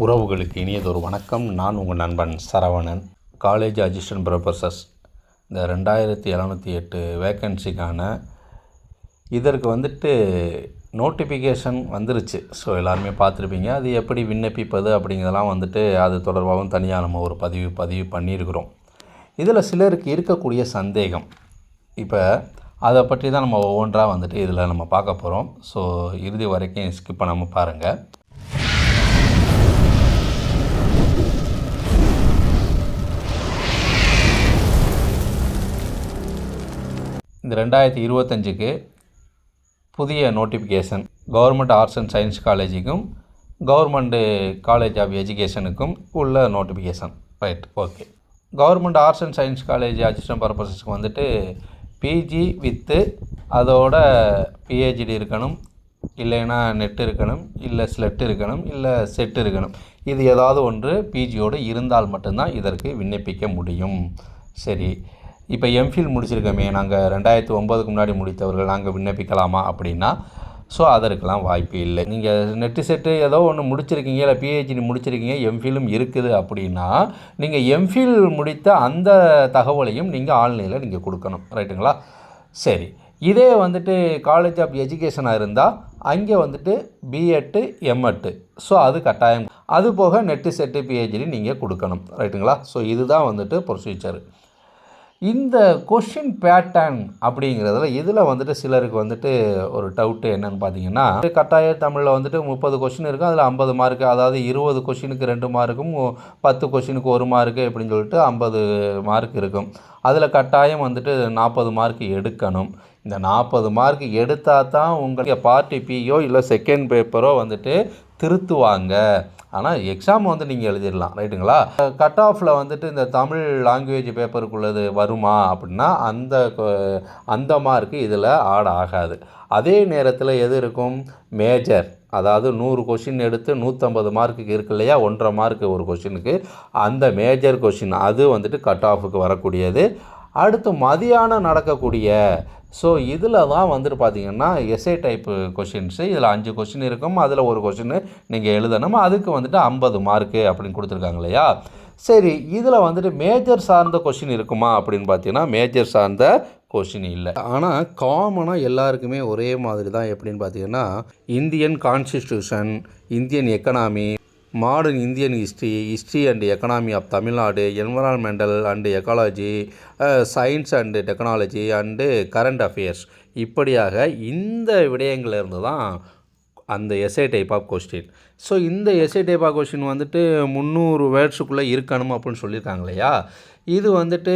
உறவுகளுக்கு இனியதொரு வணக்கம். நான் உங்கள் நண்பன் சரவணன். காலேஜ் அசிஸ்டன்ட் ப்ரொஃபஸர்ஸ் இந்த ரெண்டாயிரத்தி எழுநூற்றி எட்டு வேக்கன்சிக்கான இதற்கு வந்துட்டு நோட்டிஃபிகேஷன் வந்துருச்சு. ஸோ எல்லாருமே பார்த்துருப்பீங்க. அது எப்படி விண்ணப்பிப்பது அப்படிங்கிறதெல்லாம் வந்துட்டு அது தொடர்பாகவும் தனியாக நம்ம ஒரு பதிவு பதிவு பண்ணியிருக்கிறோம். இதில் சிலருக்கு இருக்கக்கூடிய சந்தேகம். இப்போ அதை பற்றி தான் நம்ம ஒவ்வொன்றா வந்துட்டு இதில் நம்ம பார்க்க போகிறோம். ஸோ இறுதி வரைக்கும் ஸ்கிப் பண்ணாமல் பாருங்கள் இந்த ரெண்டாயிரத்தி இருபத்தஞ்சுக்கு புதிய notification government arts and science காலேஜுக்கும் government college of எஜுகேஷனுக்கும் உள்ள notification right okay government arts and science college assistant பர்பஸஸ்க்கு வந்துட்டு பிஜி வித்து அதோட பிஹெச்டி இருக்கணும் இல்லைன்னா நெட் இருக்கணும் இல்லை ஸ்லெட் இருக்கணும் இல்லை செட் இருக்கணும். இது ஏதாவது ஒன்று பிஜியோடு இருந்தால் மட்டும்தான் இதற்கு விண்ணப்பிக்க முடியும். சரி. இப்போ எம்ஃபில் முடிச்சிருக்கோமே நாங்கள் ரெண்டாயிரத்து ஒம்பதுக்கு முன்னாடி முடித்தவர்கள் நாங்கள் விண்ணப்பிக்கலாமா அப்படின்னா ஸோ அதற்கெல்லாம் வாய்ப்பு இல்லை. நீங்கள் நெட்டு செட்டு ஏதோ ஒன்று முடிச்சிருக்கீங்க இல்லை பிஹெச்டி முடிச்சிருக்கீங்க எம்ஃபிலும் இருக்குது அப்படின்னா நீங்கள் எம்ஃபில் முடித்த அந்த தகவலையும் நீங்கள் ஆன்லைனில் நீங்கள் கொடுக்கணும். ரைட்டுங்களா சரி. இதே வந்துட்டு காலேஜ் ஆஃப் எஜுகேஷனாக இருந்தால் அங்கே வந்துட்டு பிஎட்டு எம்எட்டு ஸோ அது கட்டாயம். அது போக நெட்டு செட்டு பிஹெச்டி நீங்கள் கொடுக்கணும். ரைட்டுங்களா ஸோ இதுதான் வந்துட்டு ப்ரொசீஜர் இந்த கொஷின் பேட்டர்ன் அப்படிங்கிறதுல இதில் வந்துட்டு சிலருக்கு வந்துட்டு ஒரு டவுட்டு என்னன்னு பார்த்தீங்கன்னா கட்டாய தமிழில் வந்துட்டு முப்பது கொஷின் இருக்கும் அதில் ஐம்பது மார்க்கு அதாவது இருபது கொஷினுக்கு ரெண்டு மார்க்கும் பத்து கொஷினுக்கு ஒரு மார்க்கு அப்படின்னு சொல்லிட்டு ஐம்பது மார்க் இருக்கும். அதில் கட்டாயம் வந்துட்டு நாற்பது மார்க் எடுக்கணும். இந்த நாற்பது மார்க் எடுத்தால் தான் உங்களுடைய பார்ட்டி பியோ இல்லை செகண்ட் பேப்பரோ வந்துட்டு திருத்துவாங்க. ஆனால் எக்ஸாம் வந்து நீங்கள் எழுதிடலாம் ரைட்டுங்களா? கட் ஆஃபில் வந்துட்டு இந்த தமிழ் லாங்குவேஜ் பேப்பருக்குள்ளது வருமா அப்படின்னா அந்த கொ- அந்த மார்க்கு இதில் ஆட் ஆகாது. அதே நேரத்தில் எது இருக்கும்? மேஜர் அதாவது நூறு கொஷின் எடுத்து நூற்றம்பது மார்க்குக்கு இருக்கு இல்லையா? ஒன்றரை மார்க்கு ஒரு கொஷினுக்கு அந்த மேஜர் கொஷின் அது வந்துட்டு கட் ஆஃபுக்கு வரக்கூடியது. அடுத்து மதியானம் நடக்கக்கூடிய ஸோ இதில் தான் வந்துட்டு பார்த்தீங்கன்னா எஸ்ஏ டைப்பு கொஷின்ஸு இதில் அஞ்சு கொஷின் இருக்கும். அதில் ஒரு கொஷின் நீங்கள் எழுதணும். அதுக்கு வந்துட்டு ஐம்பது மார்க்கு அப்படின்னு கொடுத்துருக்காங்க இல்லையா? சரி இதில் வந்துட்டு மேஜர் சார்ந்த கொஷின் இருக்குமா அப்படின்னு பார்த்தீங்கன்னா மேஜர் சார்ந்த கொஷின் இல்லை. ஆனால் காமனாக எல்லாருக்குமே ஒரே மாதிரி தான் எப்படின்னு பார்த்தீங்கன்னா Indian constitution Indian economy modern Indian history history and economy of Tamil Nadu environmental and ecology science and technology and current affairs இப்படியாக இந்த விடயங்கள்லேருந்து தான் அந்த SA type of question so இந்த எஸ்ஏ டேபா கொஷின் வந்துட்டு முந்நூறு வேர்ட்ஸுக்குள்ளே இருக்கணும் அப்படின்னு சொல்லியிருக்காங்க இல்லையா? இது வந்துட்டு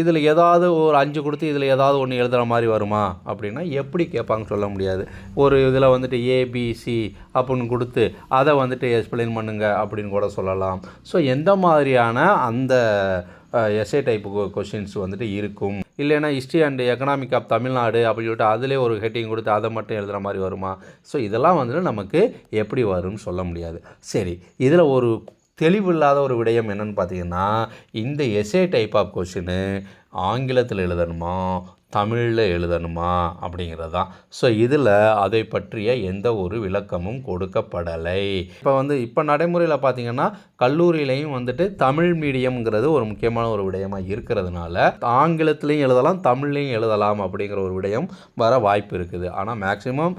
இதில் ஏதாவது ஒரு அஞ்சு கொடுத்து இதில் ஏதாவது ஒன்று எழுதுகிற மாதிரி வருமா? அப்படின்னா எப்படி கேட்பாங்கன்னு சொல்ல முடியாது. ஒரு இதில் வந்துட்டு ஏபிசி அப்படின்னு கொடுத்து அதை வந்துட்டு எக்ஸ்பிளைன் பண்ணுங்க அப்படின்னு கூட சொல்லலாம். ஸோ எந்த மாதிரியான அந்த எஸ்ஏ டைப்பு கொஷின்ஸ் வந்துட்டு இருக்கும்? இல்லைன்னா history and economic of Tamil Nadu அப்படின்னு சொல்லிட்டு அதிலே ஒரு ஹெட்டிங் கொடுத்து அதை மட்டும் எழுதுகிற மாதிரி வருமா? ஸோ இதெல்லாம் வந்துட்டு நமக்கு எப்படி வரும்னு சொல்ல முடியாது. சரி இதில் ஒரு தெளிவில்லாத ஒரு விடயம் என்னன்னு பார்த்தீங்கன்னா இந்த எஸ்ஏ டைப் ஆஃப் கொஷினு ஆங்கிலத்தில் எழுதணுமா? தமிழில் எழுதணுமா அப்படிங்கிறது. தான் ஸோ இதில் அதை பற்றிய எந்த ஒரு விளக்கமும் கொடுக்கப்படலை. இப்போ வந்து இப்போ நடைமுறையில் பார்த்தீங்கன்னா கல்லூரியிலையும் வந்துட்டு தமிழ் மீடியம்ங்கிறது ஒரு முக்கியமான ஒரு விடயமாக இருக்கிறதுனால ஆங்கிலத்திலையும் எழுதலாம் தமிழ்லையும் எழுதலாம் அப்படிங்கிற ஒரு விடயம் வர வாய்ப்பு இருக்குது. ஆனால் மேக்ஸிமம்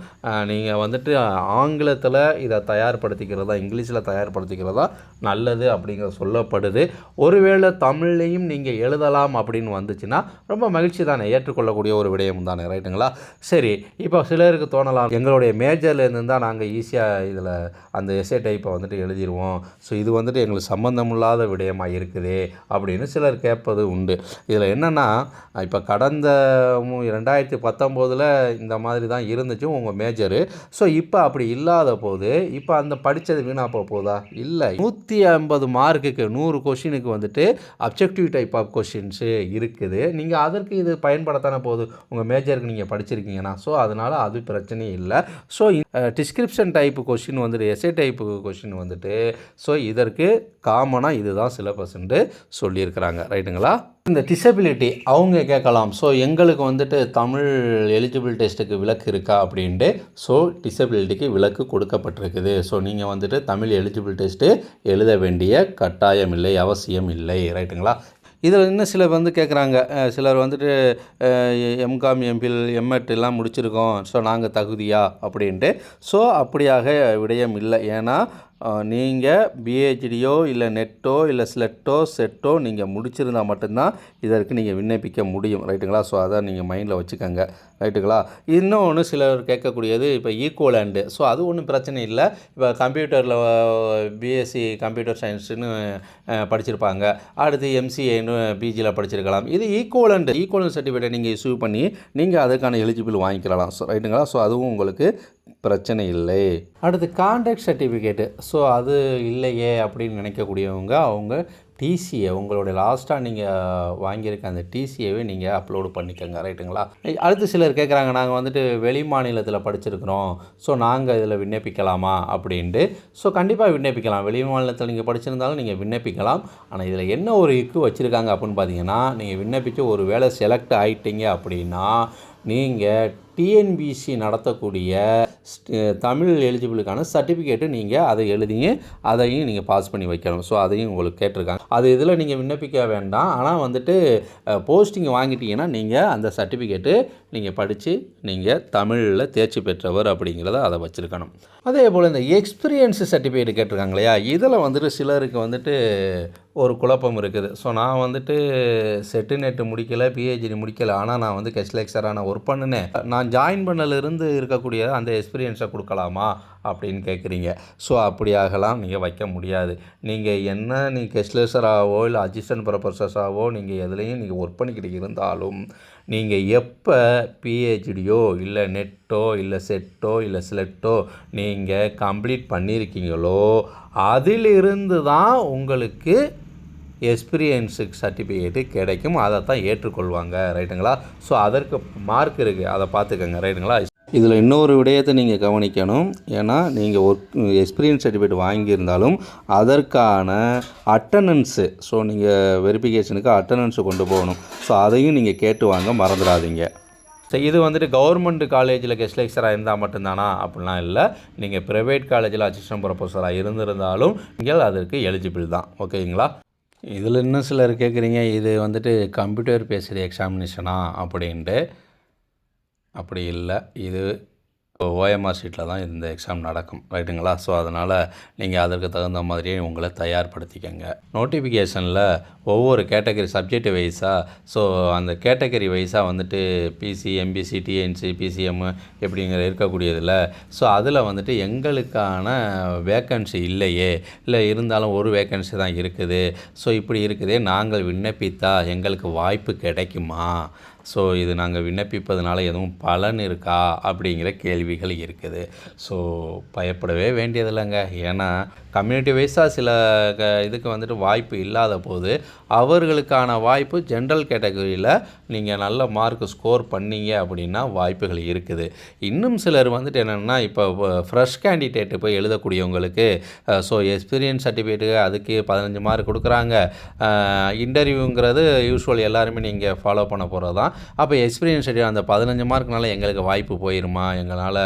நீங்கள் வந்துட்டு ஆங்கிலத்தில் இதை தயார்படுத்திக்கிறதா இங்கிலீஷில் தயார்படுத்திக்கிறதா நல்லது அப்படிங்கிற சொல்லப்படுது. ஒருவேளை தமிழ்லையும் நீங்கள் எழுதலாம் அப்படின்னு வந்துச்சுன்னா ரொம்ப மகிழ்ச்சி தானே. ஏற்றுக்கொள்ளக்கூடிய ஒரு விடயம் தானே ரைட்டுங்களா? சரி இப்போ சிலருக்கு தோணலாம் எங்களுடைய மேஜர்லேருந்து தான் நாங்கள் ஈஸியாக இதில் அந்த எஸ்ஏ டைப்பை வந்துட்டு எழுதிடுவோம் ஸோ இது வந்துட்டு எங்களுக்கு சம்மந்தமில்லாத விடயமாக இருக்குதே அப்படின்னு சிலர் கேட்பது உண்டு. இதில் என்னென்னா இப்போ கடந்த ரெண்டாயிரத்தி பத்தொம்போதில் இந்த மாதிரி தான் இருந்துச்சு உங்கள் மேஜரு ஸோ இப்போ அப்படி இல்லாத போது இப்போ அந்த படித்தது வீணாக போக போதா? இல்லை. நூற்றி ஐம்பது மார்க்குக்கு நூறு கொஷினுக்கு வந்துட்டு அப்ஜெக்டிவ் டைப் ஆஃப் கொஷின்ஸு இருக்குது. நீங்கள் அதற்கு இது பயன்படுத்த தானே போகுது? உங்கள் மேஜருக்கு நீங்கள் படிச்சிருக்கீங்கன்னா. ஸோ அதனால் அது பிரச்சனையும் இல்லை. ஸோ டிஸ்கிரிப்ஷன் டைப்பு கொஷின் வந்துட்டு எஸ்ஏ டைப்பு கொஷின் வந்துட்டு ஸோ இதற்கு காமனாக இதுதான் சிலபஸ்ன்ட்டு சொல்லியிருக்கிறாங்க. ரைட்டுங்களா இந்த டிசபிலிட்டி அவங்க கேட்கலாம். ஸோ எங்களுக்கு வந்துட்டு தமிழ் எலிஜிபிள் டெஸ்ட்டுக்கு விலக்கு இருக்கா அப்படின்ட்டு ஸோ டிசபிலிட்டிக்கு விலக்கு கொடுக்கப்பட்டிருக்குது. ஸோ நீங்கள் வந்துட்டு தமிழ் எலிஜிபிள் டெஸ்ட்டு எழுத வேண்டிய கட்டாயம் இல்லை அவசியம் இல்லை. ரைட்டுங்களா இதில் இன்னும் சிலர் வந்து கேட்குறாங்க. சிலர் வந்துட்டு எம்காம் எம்பில் எம்எட் எல்லாம் முடிச்சிருக்கோம். ஸோ நாங்கள் தகுதியா? அப்படின்ட்டு. ஸோ அப்படியாக விடயம் இல்லை. ஏன்னா நீங்கள் பிஹெச்டியோ இல்லை நெட்டோ இல்லை ஸ்லெட்டோ செட்டோ நீங்கள் முடிச்சிருந்தா மட்டும்தான் இதற்கு நீங்கள் விண்ணப்பிக்க முடியும். ரைட்டுங்களா ஸோ அதை நீங்கள் மைண்டில் வச்சுக்கோங்க. ரைட்டுங்களா இன்னொன்று சிலர் கேட்கக்கூடியது இப்போ ஈக்குவலண்டு ஸோ அது ஒன்றும் பிரச்சனை இல்லை. இப்போ கம்ப்யூட்டரில் பிஎஸ்சி கம்ப்யூட்டர் சயின்ஸுன்னு படிச்சிருப்பாங்க. அடுத்து எம்சிஏன்னு பிஜியில் படிச்சிருக்கலாம். இது ஈக்குவலண்ட் ஈக்குவலன் சர்டிஃபிகேட்டை நீங்கள் இஷ்யூ பண்ணி நீங்கள் அதுக்கான எலிஜிபிள் வாங்கிக்கலாம். ஸோ ரைட்டுங்களா ஸோ அதுவும் உங்களுக்கு பிரச்சனை இல்லை. அடுத்து கான்டாக்ட் சர்டிஃபிகேட்டு ஸோ அது இல்லையே அப்படின்னு நினைக்கக்கூடியவங்க அவங்க டிசியை உங்களுடைய லாஸ்ட்டாக நீங்கள் வாங்கியிருக்க அந்த டிசியவே நீங்கள் அப்லோடு பண்ணிக்கோங்க. ரைட்டுங்களா அடுத்து சிலர் கேட்குறாங்க நாங்கள் வந்துட்டு வெளி மாநிலத்தில் படிச்சிருக்கிறோம். ஸோ நாங்கள் இதில் விண்ணப்பிக்கலாமா? அப்படின்ட்டு. ஸோ கண்டிப்பாக விண்ணப்பிக்கலாம். வெளி மாநிலத்தில் நீங்கள் படிச்சிருந்தாலும் நீங்கள் விண்ணப்பிக்கலாம். ஆனால் இதில் என்ன ஒரு இக்கு வச்சுருக்காங்க அப்படின்னு பார்த்தீங்கன்னா நீங்கள் விண்ணப்பித்து ஒரு வேளை செலக்ட் ஆகிட்டீங்க அப்படின்னா நீங்கள் டிஎன்பிசி நடத்தக்கூடிய தமிழ் எலிஜிபிளுக்கான சர்டிஃபிகேட்டு நீங்கள் அதை எழுதிங்க அதையும் நீங்கள் பாஸ் பண்ணி வைக்கணும். ஸோ அதையும் உங்களுக்கு கேட்டிருக்காங்க. அது இதில் நீங்கள் விண்ணப்பிக்க வேண்டாம். ஆனால் வந்துட்டு போஸ்டிங் வாங்கிட்டீங்கன்னா நீங்கள் அந்த சர்டிஃபிகேட்டு நீங்கள் படித்து நீங்கள் தமிழில் தேர்ச்சி பெற்றவர் அப்படிங்கிறத அதை வச்சுருக்கணும். அதே போல் இந்த எக்ஸ்பீரியன்ஸ் சர்டிஃபிகேட் கேட்டிருக்காங்க இல்லையா? இதில் வந்துட்டு சிலருக்கு வந்துட்டு ஒரு குழப்பம் இருக்குது. ஸோ நான் வந்துட்டு செட்டு நெட்டு முடிக்கலை பிஹெச்டி முடிக்கலை. ஆனால் நான் வந்து கெஸ்ட் லெக்சராக நான் ஒர்க் பண்ணினேன். நான் ஜாயின் பண்ணலேருந்து இருக்கக்கூடிய அந்த எக்ஸ்பீரியன்ஸை கொடுக்கலாமா அப்படின்னு கேட்குறீங்க ஸோ அப்படியாகலாம் நீங்கள் வைக்க முடியாது. நீங்கள் என்ன நீ கெஸ்ட் இல்லை அசிஸ்டன்ட் ப்ரொஃபஸர்ஸாகவோ நீங்கள் எதுலேயும் நீங்கள் ஒர்க் பண்ணிக்கிட்டு இருந்தாலும் நீங்கள் எப்போ பிஹெச்டியோ இல்லை நெட்டோ இல்லை செட்டோ இல்லை ஸ்லெட்டோ நீங்கள் கம்ப்ளீட் பண்ணியிருக்கீங்களோ அதிலிருந்து தான் உங்களுக்கு எக்ஸ்பீரியன்ஸுக்கு சர்டிஃபிகேட்டு கிடைக்கும். அதை தான் ஏற்றுக்கொள்வாங்க. ரைட்டுங்களா? ஸோ அதற்கு மார்க் இருக்குது அதை பார்த்துக்கோங்க. ரைட்டுங்களா? இதில் இன்னொரு விடயத்தை நீங்கள் கவனிக்கணும். ஏன்னா நீங்கள் ஒர்க் எக்ஸ்பீரியன்ஸ் சர்டிஃபிகேட் வாங்கியிருந்தாலும் அதற்கான அட்டண்டன்ஸு ஸோ நீங்கள் வெரிஃபிகேஷனுக்கு அட்டண்டன்ஸு கொண்டு போகணும். ஸோ அதையும் நீங்கள் கேட்டு வாங்க மறந்துடாதீங்க. ஸோ இது வந்துட்டு கவர்மெண்ட் காலேஜில் கெஸ்ட் லெக்சராக இருந்தால் மட்டும்தானா? அப்படிலாம் இல்லை. நீங்கள் ப்ரைவேட் காலேஜில் அசிஸ்டன்ட் ப்ரொஃபஸராக இருந்திருந்தாலும் நீங்கள் அதற்கு எலிஜிபிள் தான். ஓகேங்களா இதில் இன்னும் சிலர் கேட்குறீங்க இது வந்துட்டு கம்ப்யூட்டர் பேஸ்டு எக்ஸாமினேஷனா அப்படின்ட்டு. அப்படி இல்லை. இது ஓஎம்ஆர் ஷீட்டில் தான் இந்த எக்ஸாம் நடக்கும் ரைட்டுங்களா? ஸோ அதனால் நீங்கள் அதற்கு தகுந்த மாதிரியே உங்களை தயார்படுத்திக்கங்க. நோட்டிஃபிகேஷனில் ஒவ்வொரு கேட்டகரி சப்ஜெக்ட் வைஸாக ஸோ அந்த கேட்டகரி வைஸாக வந்துட்டு பிசி எம்பிசி டிஎன்சி பிசிஎம் இப்படிங்கிற இருக்கக்கூடியதில் ஸோ அதில் வந்துட்டு எங்களுக்கான வேக்கன்சி இல்லையே இல்லை இருந்தாலும் ஒரு வேக்கன்சி தான் இருக்குது. ஸோ இப்படி இருக்குதே நாங்கள் விண்ணப்பித்தா எங்களுக்கு வாய்ப்பு கிடைக்குமா? ஸோ இது நாங்கள் விண்ணப்பிப்பதனால எதுவும் பலன் இருக்கா அப்படிங்கிற கேள்விகள் இருக்குது. ஸோ பயப்படவே வேண்டியதில்லைங்க. ஏன்னா கம்யூனிட்டி வைஸாக சில க இதுக்கு வந்துட்டு வாய்ப்பு இல்லாத போது அவர்களுக்கான வாய்ப்பு ஜென்ரல் கேட்டகரியில் நீங்கள் நல்ல மார்க் ஸ்கோர் பண்ணீங்க அப்படின்னா வாய்ப்புகள் இருக்குது. இன்னும் சிலர் வந்துட்டு என்னென்னா இப்போ ஃப்ரெஷ் கேண்டிடேட்டு போய் எழுதக்கூடியவங்களுக்கு ஸோ எக்ஸ்பீரியன்ஸ் சர்டிஃபிகேட்டு அதுக்கு பதினஞ்சு மார்க் கொடுக்குறாங்க. இன்டர்வியூங்கிறது யூஸ்வல் எல்லாருமே நீங்கள் ஃபாலோ பண்ண போகிறது தான் அப்போ எக்ஸ்பீரியன்ஸ் சர்டிஃபிகேட் அந்த பதினஞ்சு மார்க்னால எங்களுக்கு வாய்ப்பு போயிருமா? எங்களால்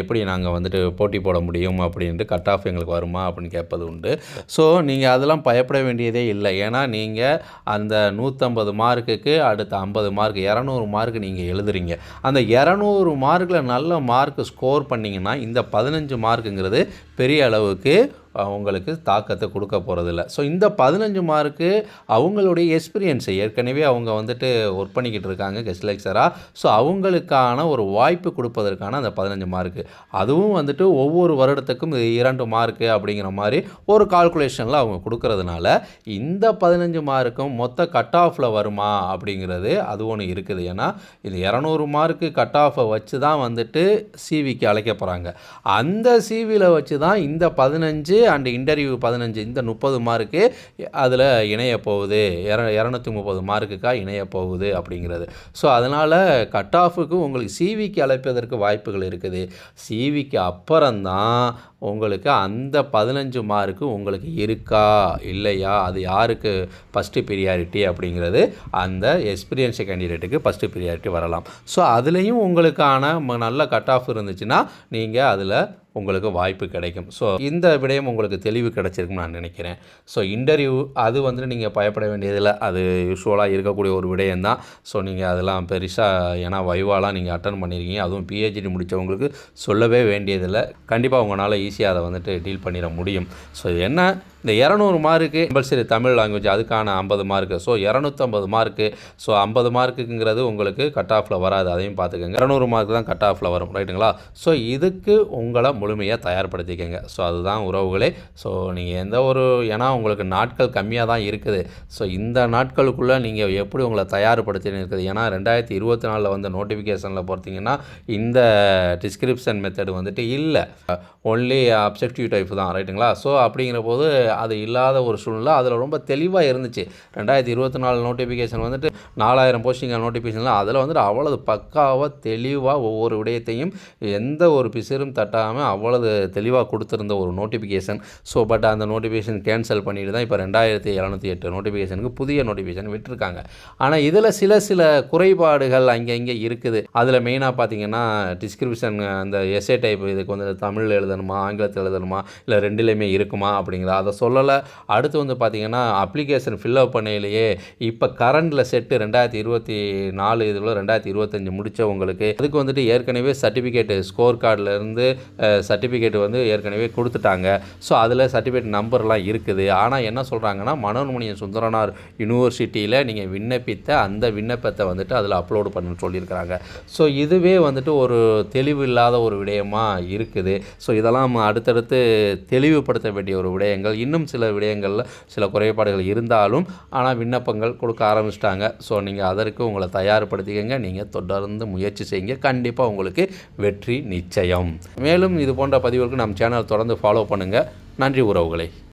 எப்படி நாங்கள் வந்துட்டு போட்டி போட முடியும் அப்படின்ட்டு கட் ஆஃப் எங்களுக்கு வருமா? அப்படின்னு கேட்பது உண்டு. ஸோ நீங்கள் அதெல்லாம் பயப்பட வேண்டியதே இல்லை. ஏன்னா நீங்கள் அந்த நூற்றம்பது மார்க்குக்கு அடுத்த ஐம்பது மார்க் இரநூறு மார்க் நீங்கள் எழுதுறீங்க. அந்த இரநூறு மார்க்கில் நல்ல மார்க் ஸ்கோர் பண்ணிங்கன்னா இந்த பதினஞ்சு மார்க்குங்கிறது பெரிய அளவுக்கு அவங்களுக்கு தாக்கத்தை கொடுக்க போகிறதில்ல ஸோ இந்த பதினஞ்சு மார்க்கு அவங்களுடைய எக்ஸ்பீரியன்ஸை ஏற்கனவே அவங்க வந்துட்டு ஒர்க் பண்ணிக்கிட்டு இருக்காங்க கெஸ்ட் லெக்சராக ஸோ அவங்களுக்கான ஒரு வாய்ப்பு கொடுப்பதற்கான அந்த பதினஞ்சு மார்க்கு அதுவும் வந்துட்டு ஒவ்வொரு வருடத்துக்கும் இது இரண்டு மார்க்கு அப்படிங்கிற மாதிரி ஒரு கால்குலேஷனில் அவங்க கொடுக்கறதுனால இந்த பதினஞ்சு மார்க்கும் மொத்த கட் ஆஃபில் வருமா அப்படிங்கிறது அது ஒன்று இருக்குது. ஏன்னா இது இரநூறு மார்க்கு கட் ஆஃபை வச்சு தான் வந்துட்டு சிவிக்கு அழைக்க போகிறாங்க அந்த சிவியில் வச்சு தான் இந்த பதினஞ்சு அண்ட் இன்டர்வியூ பதினஞ்சு இந்த முப்பது மார்க்கு அதில் இணைய போகுது. இர இரநூத்தி முப்பது மார்க்குக்காக இணைய போகுது அப்படிங்கிறது. ஸோ அதனால் கட் ஆஃபுக்கு உங்களுக்கு சிவிக்கு அழைப்பதற்கு வாய்ப்புகள் இருக்குது. சிவிக்கு அப்புறம்தான் உங்களுக்கு அந்த பதினஞ்சு மார்க்கு உங்களுக்கு இருக்கா இல்லையா? அது யாருக்கு ஃபஸ்ட்டு ப்ரியாரிட்டி அப்படிங்கிறது அந்த எக்ஸ்பீரியன்ஸ் கேண்டிடேட்டுக்கு ஃபஸ்ட்டு ப்ரியாரிட்டி வரலாம். ஸோ அதுலேயும் உங்களுக்கான ம- நல்ல கட் ஆஃப் இருந்துச்சுன்னா நீங்கள் அதில் உங்களுக்கு வாய்ப்பு கிடைக்கும். ஸோ இந்த விடயம் உங்களுக்கு தெளிவு கிடைச்சிருக்குன்னு நான் நினைக்கிறேன். ஸோ இன்டர்வியூ அது வந்து நீங்கள் பயப்பட வேண்டியதில்லை. அது யூஸ்வலாக இருக்கக்கூடிய ஒரு விடயம் தான் ஸோ நீங்கள் அதெல்லாம் பெருசாக ஏன்னா வைவாலாம் நீங்கள் அட்டன் பண்ணியிருக்கீங்க அதுவும் பிஹெச்டி முடித்தவங்களுக்கு சொல்லவே வேண்டியதில்லை. கண்டிப்பாக உங்களால் ஈஸி ஈஸியாக அதை வந்துட்டு டீல் பண்ணிட முடியும். ஸோ என்ன இந்த இரநூறு மார்க்கு கம்பல்சரி தமிழ் லாங்குவேஜ் அதுக்கான ஐம்பது மார்க்கு ஸோ இரநூத்தம்பது மார்க்கு ஸோ ஐம்பது மார்க்குங்கிறது உங்களுக்கு கட் ஆஃபில் வராது. அதையும் பார்த்துக்கோங்க. இரநூறு மார்க் தான் கட் ஆஃபில் வரும். ரைட்டுங்களா ஸோ இதுக்கு உங்களை முழுமையாக தயார்படுத்திக்கங்க. ஸோ அதுதான் உறவுகளே. ஸோ நீங்கள் எந்த ஒரு ஏன்னா உங்களுக்கு நாட்கள் கம்மியாக தான் இருக்குது. ஸோ இந்த நாட்களுக்குள்ளே நீங்கள் எப்படி உங்களை தயார்படுத்தின்னு இருக்குது? ஏன்னா ரெண்டாயிரத்தி இருபத்தி நாலில் வந்த நோட்டிஃபிகேஷனில் பார்த்தீங்கன்னா இந்த டிஸ்கிரிப்ஷன் மெத்தட் வந்துட்டு இல்லை. ஒன்லி அப்ஜெக்டிவ் டைப் தான். ரைட்டுங்களா ஸோ அப்படிங்கிற போது அது இல்லாத ஒரு சூழ்நிலை. அதில் ரொம்ப தெளிவாக இருந்துச்சு. ரெண்டாயிரத்தி இருபத்தி நாலு நோட்டிஃபிகேஷன் வந்துட்டு நாலாயிரம் போஸ்டிங் நோட்டிஃபிகேஷன்லாம் அதில் வந்துட்டு அவ்வளவு பக்காவாக தெளிவாக ஒவ்வொரு விடயத்தையும் எந்த ஒரு பிசிறும் தட்டாமல் அவ்வளவு தெளிவாக கொடுத்துருந்த ஒரு நோட்டிஃபிகேஷன் ஸோ பட் அந்த நோட்டிஃபிகேஷன் கேன்சல் பண்ணிட்டு தான் இப்போ ரெண்டாயிரத்தி எழுநூற்றி எட்டு நோட்டிஃபிகேஷனுக்கு புதிய நோட்டிஃபிகேஷன் விட்டுருக்காங்க. ஆனால் இதில் சில சில குறைபாடுகள் அங்கே இங்கே இருக்குது. அதில் மெயினாக பார்த்தீங்கன்னா டிஸ்கிரிப்ஷன் அந்த எஸ்ஏ டைப் இதுக்கு வந்து தமிழ் எழுதணுமா ஆங்கிலத்தில் எழுதணுமா இல்லை ரெண்டுலேயுமே இருக்குமா அப்படிங்கிறத அதை சொல்லலை. அடுத்து வந்து பார்த்தீங்கன்னா அப்ளிகேஷன் ஃபில்அப் பண்ணையிலேயே இப்போ கரண்டில் செட்டு ரெண்டாயிரத்தி இருபத்தி நாலு இதில் ரெண்டாயிரத்தி இருபத்தஞ்சி முடித்தவங்களுக்கு அதுக்கு வந்துட்டு ஏற்கனவே சர்டிஃபிகேட்டு ஸ்கோர் கார்டிலேருந்து சர்டிஃபிகேட் வந்து ஏற்கனவே கொடுத்துட்டாங்க. ஸோ அதில் சர்டிஃபிகேட் நம்பர்லாம் இருக்குது. ஆனால் என்ன சொல்கிறாங்கன்னா மனோன்மணிய சுந்தரனார் யூனிவர்சிட்டியில் நீங்கள் விண்ணப்பித்த அந்த விண்ணப்பத்தை வந்துட்டு அதில் அப்லோடு பண்ண சொல்லியிருக்கிறாங்க. ஸோ இதுவே வந்துட்டு ஒரு தெளிவு இல்லாத ஒரு விடயமாக இருக்குது. ஸோ இதெல்லாம் அடுத்தடுத்து தெளிவுபடுத்த வேண்டிய ஒரு விடயங்கள். இன்னும் இன்னும் சில விடயங்களில் சில குறைபாடுகள் இருந்தாலும் ஆனால் விண்ணப்பங்கள் கொடுக்க ஆரம்பிச்சிட்டாங்க. ஸோ நீங்கள் அதற்கு உங்களை தயார்படுத்திக்கங்க. நீங்கள் தொடர்ந்து முயற்சி செய்யுங்க. கண்டிப்பாக உங்களுக்கு வெற்றி நிச்சயம். மேலும் இது போன்ற பதிவுகளுக்கு நம் சேனல் தொடர்ந்து ஃபாலோ பண்ணுங்கள் நன்றி உறவுகளை.